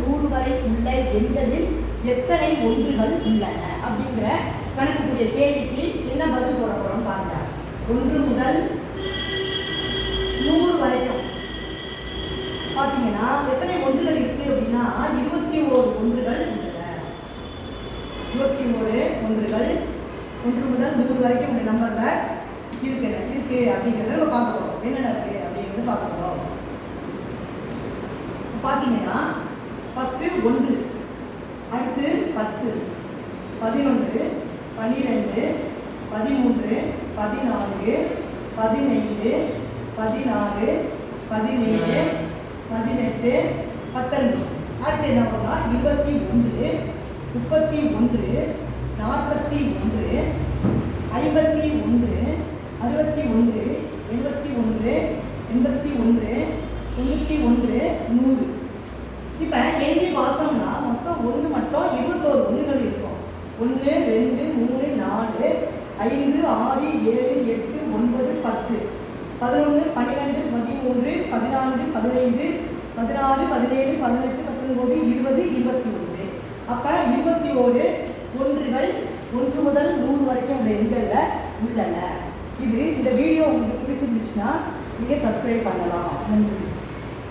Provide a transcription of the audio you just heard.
நூறு வரைக்கும் உள்ள எண்களில் எத்தனை ஒன்றுகள் உள்ளன? அப்படிங்கிற கணக்குக்குரிய கேள்விக்கு என்ன பதில் போட போறோம் பாருங்க ஒன்று முதல் நூறு வரைக்கும். பார்த்தீங்கன்னா எத்தனை ஒன்றுகள் இருக்கு அப்படின்னா இருபத்தி ஓரு ஒன்றுகள் இருபத்தி ஓரு ஒன்றுகள். ஒன்று முதல் நூறு வரைக்கும் உள்ள நம்பர்ல இருக்கு இருக்கு அப்படிங்கிறத நம்ம பார்க்க போறோம். என்னென்ன இருக்கு அப்படின்னு பார்க்க போறோம். பார்த்தீங்கன்னா ஃபஸ்ட்டு ஒன்று அடுத்து பத்து பதினொன்று பன்னிரெண்டு பதிமூன்று பதினான்கு பதினைந்து பதினாறு பதினேழு பதினெட்டு பத்தொன்பது. அடுத்து என்ன பண்ணலாம் இருபத்தி ஒன்று முப்பத்தி ஒன்று நாற்பத்தி ஒன்று ஐம்பத்தி ஒன்று அறுபத்தி ஒன்று எழுபத்தி ஒன்று எண்பத்தி ஒன்று தொண்ணூற்றி ஒன்று நூறு. ஒன்று ரெண்டு மூணு நாலு ஐந்து ஆறு ஏழு எட்டு ஒன்பது பத்து. பதினொன்று பன்னிரெண்டு பதிமூன்று பதினான்கு பதினைந்து பதினாறு பதினேழு பதினெட்டு பத்தொன்பது இருபது இருபத்தி ஒன்று அப்போ இருபத்தி ஓரு ஒன்றுகள் ஒன்று முதல் நூறு வரைக்கும் உள்ள எண்களில் உள்ளன. இது இந்த வீடியோ உங்களுக்கு பிடிச்சிருந்துச்சுன்னா நீங்கள் சப்ஸ்கிரைப் பண்ணலாம். நன்றி.